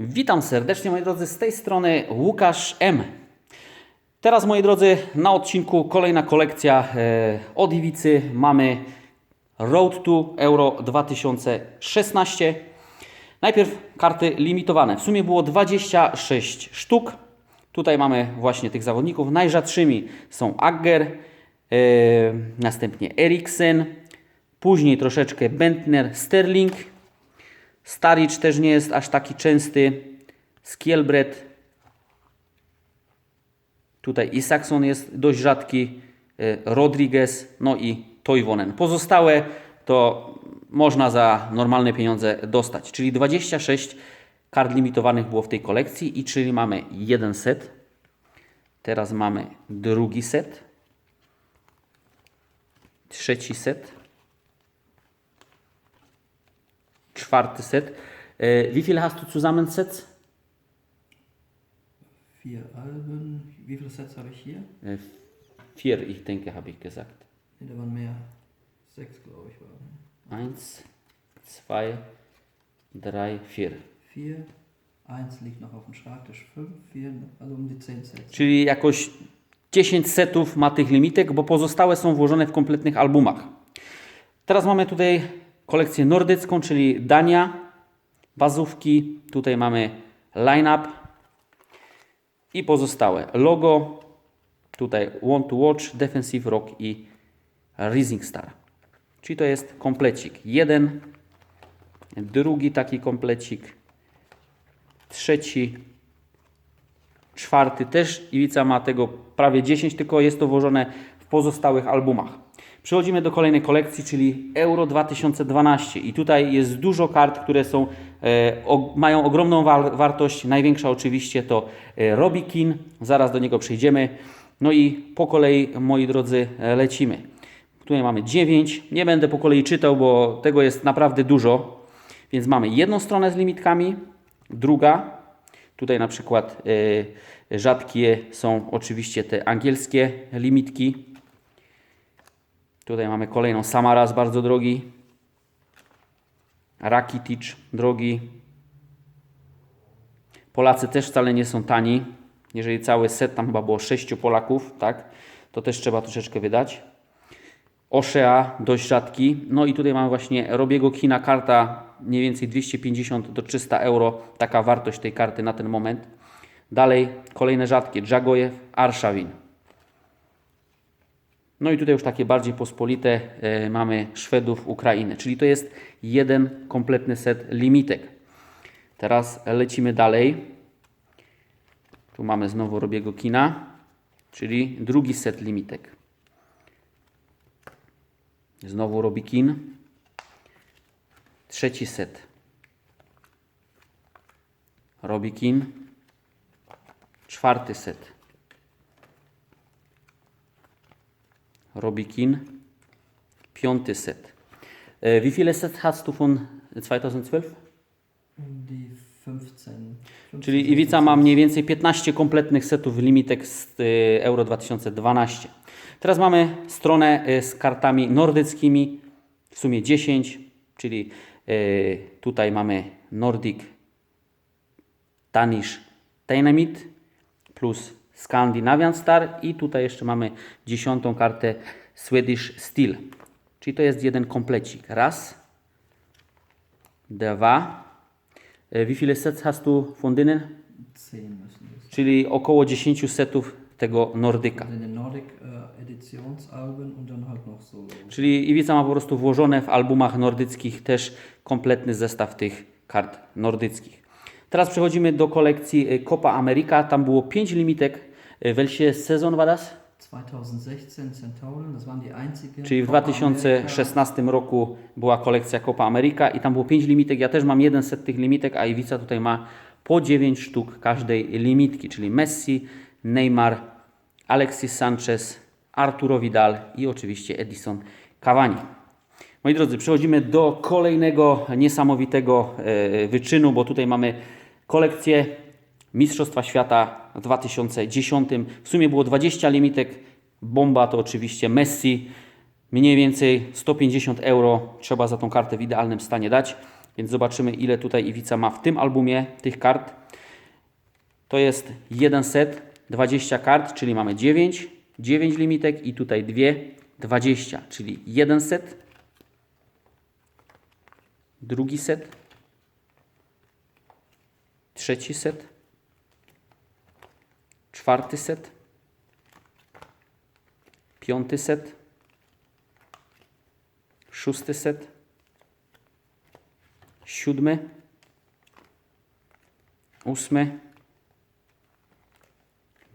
Witam serdecznie moi drodzy, z tej strony Łukasz M. Teraz moi drodzy, na odcinku kolejna kolekcja e, od Iwicy. Mamy Road to Euro 2016. Najpierw karty limitowane. W sumie było 26 sztuk. Tutaj mamy właśnie tych zawodników. Najrzadszymi są Agger, e, następnie Eriksen, później troszeczkę Bentner, Sterling. Staric też nie jest aż taki częsty. Skielbret. Tutaj Isakson jest dość rzadki. e, Rodriguez, no i Toivonen. Pozostałe to można za normalne pieniądze dostać. Czyli 26 kart limitowanych było w tej kolekcji i czyli mamy jeden set. Teraz mamy drugi set. Trzeci set. Czwarty set. Äh, wie viele hast du zusammen Sets? Vier Alben. Wie viele Sets habe ich hier? Äh, vier, ich denke, habe ich gesagt. Nee, da waren mehr. Sechs, glaube ich, waren. Eins, zwei, drei, vier. Vier. Eins liegt noch auf dem Schreibtisch. Fünf, vier, also um die zehn Sets. Czyli jakoś 10 setów ma tych limitek, bo pozostałe są włożone w kompletnych albumach. Teraz mamy tutaj kolekcję nordycką, czyli Dania, bazówki. Tutaj mamy line-up i pozostałe logo. Tutaj Want to Watch, Defensive Rock i Rising Star. Czyli to jest komplecik. Jeden, drugi taki komplecik, trzeci, czwarty też Iwica ma tego prawie 10, tylko jest to włożone w pozostałych albumach. Przechodzimy do kolejnej kolekcji, czyli Euro 2012 i tutaj jest dużo kart, które są, e, o, mają ogromną wa- wartość. Największa oczywiście to e, Robbie Keane, zaraz do niego przejdziemy. No i po kolei, moi drodzy, e, lecimy. Tutaj mamy 9. Nie będę po kolei czytał, bo tego jest naprawdę dużo. Więc mamy jedną stronę z limitkami, druga. Tutaj na przykład rzadkie są oczywiście te angielskie limitki. Tutaj mamy kolejną Samaras, bardzo drogi. Rakitic, drogi. Polacy też wcale nie są tani. Jeżeli cały set, tam chyba było 6 Polaków, tak, to też trzeba troszeczkę wydać. Oshea, dość rzadki. No i tutaj mamy właśnie Robiego Kina, karta mniej więcej 250 do 300 euro, taka wartość tej karty na ten moment. Dalej kolejne rzadkie, Dżagojew, Arszawin. No i tutaj już takie bardziej pospolite e, mamy Szwedów, Ukrainy, czyli to jest jeden kompletny set limitek. Teraz lecimy dalej. Tu mamy znowu Robiego Kina, czyli drugi set limitek. Znowu Robikin. Trzeci set. Robikin. Czwarty set. Robikin. Piąty set. E, Wie viele Sets hast du von 2012? Um die 15. 15 Czyli Iwica ma mniej więcej 15 kompletnych setów limitek z y, Euro 2012. Teraz mamy stronę y, z kartami nordyckimi, w sumie 10, czyli y, tutaj mamy Nordic Danish Dynamite plus Scandinavian Star i tutaj jeszcze mamy dziesiątą kartę Swedish Steel. Czyli to jest jeden komplecik. Raz, dwa. E, Wie viele Sets hast du von denen? Czyli około 10 setów tego Nordyka. Nordic so. Czyli Iwica ma po prostu włożone w albumach nordyckich też kompletny zestaw tych kart nordyckich. Teraz przechodzimy do kolekcji y, Copa America. Tam było 5 limitek. Y, Welche sezon war das? 2016 Centauren, das waren die einzigen. Czyli w Copa America. 2016 roku była kolekcja Copa America i tam było 5 limitek. Ja też mam jeden set tych limitek, a Iwica tutaj ma po 9 sztuk każdej limitki, czyli Messi, Neymar, Alexis Sanchez, Arturo Vidal i oczywiście Edison Cavani. Moi drodzy, przechodzimy do kolejnego niesamowitego e, wyczynu, bo tutaj mamy kolekcję Mistrzostwa Świata w 2010. W sumie było 20 limitek. Bomba to oczywiście Messi. Mniej więcej 150 euro trzeba za tą kartę w idealnym stanie dać. Więc zobaczymy, ile tutaj Iwica ma w tym albumie tych kart. To jest jeden set, 20 kart, czyli mamy 9, 9 limitek i tutaj dwie, 20, czyli jeden set, drugi set, trzeci set, czwarty set, piąty set, szósty set, siódmy, ósmy,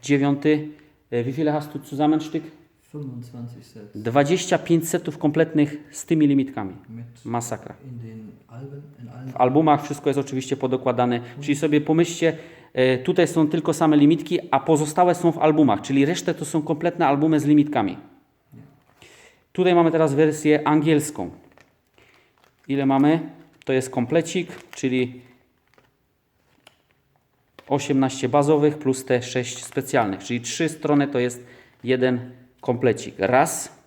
dziewiąty. E, Wie viele hast du Zusammenstück? 25 Sets. 25 setów kompletnych z tymi limitkami. Mit Masakra. W albumach wszystko jest oczywiście podokładane, czyli sobie pomyślcie, e, tutaj są tylko same limitki, a pozostałe są w albumach, czyli resztę to są kompletne albumy z limitkami. Tutaj mamy teraz wersję angielską. Ile mamy? To jest komplecik, czyli 18 bazowych plus te 6 specjalnych, czyli trzy strony to jest jeden komplecik. Raz,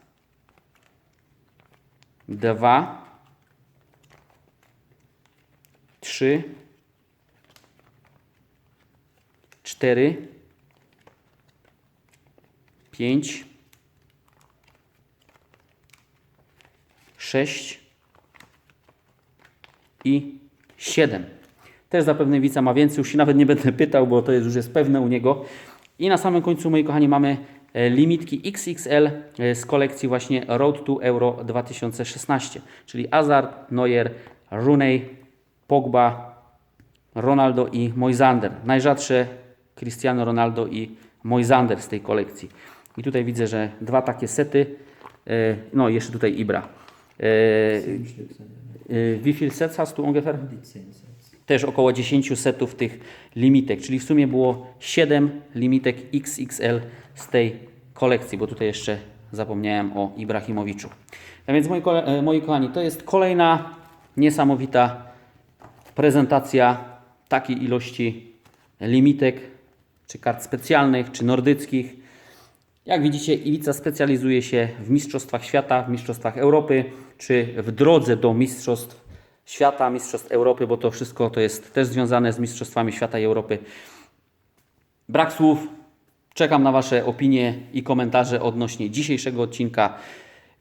dwa, trzy, cztery, pięć, sześć i siedem. Też zapewne Wica ma więcej, już się nawet nie będę pytał, bo to jest już jest pewne u niego. I na samym końcu, moi kochani, mamy limitki XXL e, z kolekcji właśnie Road to Euro 2016, czyli Hazard, Neuer, Rooney, Pogba, Ronaldo i Moisander. Najrzadsze Cristiano Ronaldo i Moisander z tej kolekcji. I tutaj widzę, że dwa takie sety. e, No jeszcze tutaj Ibra. E, 10 Stück sind. e, Wie viel Sets hast du ungefähr? Um die 10 Sets. Też około 10 setów tych limitek, czyli w sumie było 7 limitek XXL z tej kolekcji, bo tutaj jeszcze zapomniałem o Ibrahimowiczu. A więc moi, e, moi kochani, to jest kolejna niesamowita prezentacja takiej ilości limitek, czy kart specjalnych, czy nordyckich. Jak widzicie, Iwica specjalizuje się w Mistrzostwach Świata, w Mistrzostwach Europy, czy w drodze do Mistrzostw Świata, Mistrzostw Europy, bo to wszystko to jest też związane z Mistrzostwami Świata i Europy. Brak słów. Czekam na Wasze opinie i komentarze odnośnie dzisiejszego odcinka,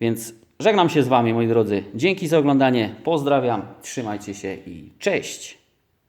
więc żegnam się z Wami, moi drodzy. Dzięki za oglądanie, pozdrawiam, trzymajcie się i cześć!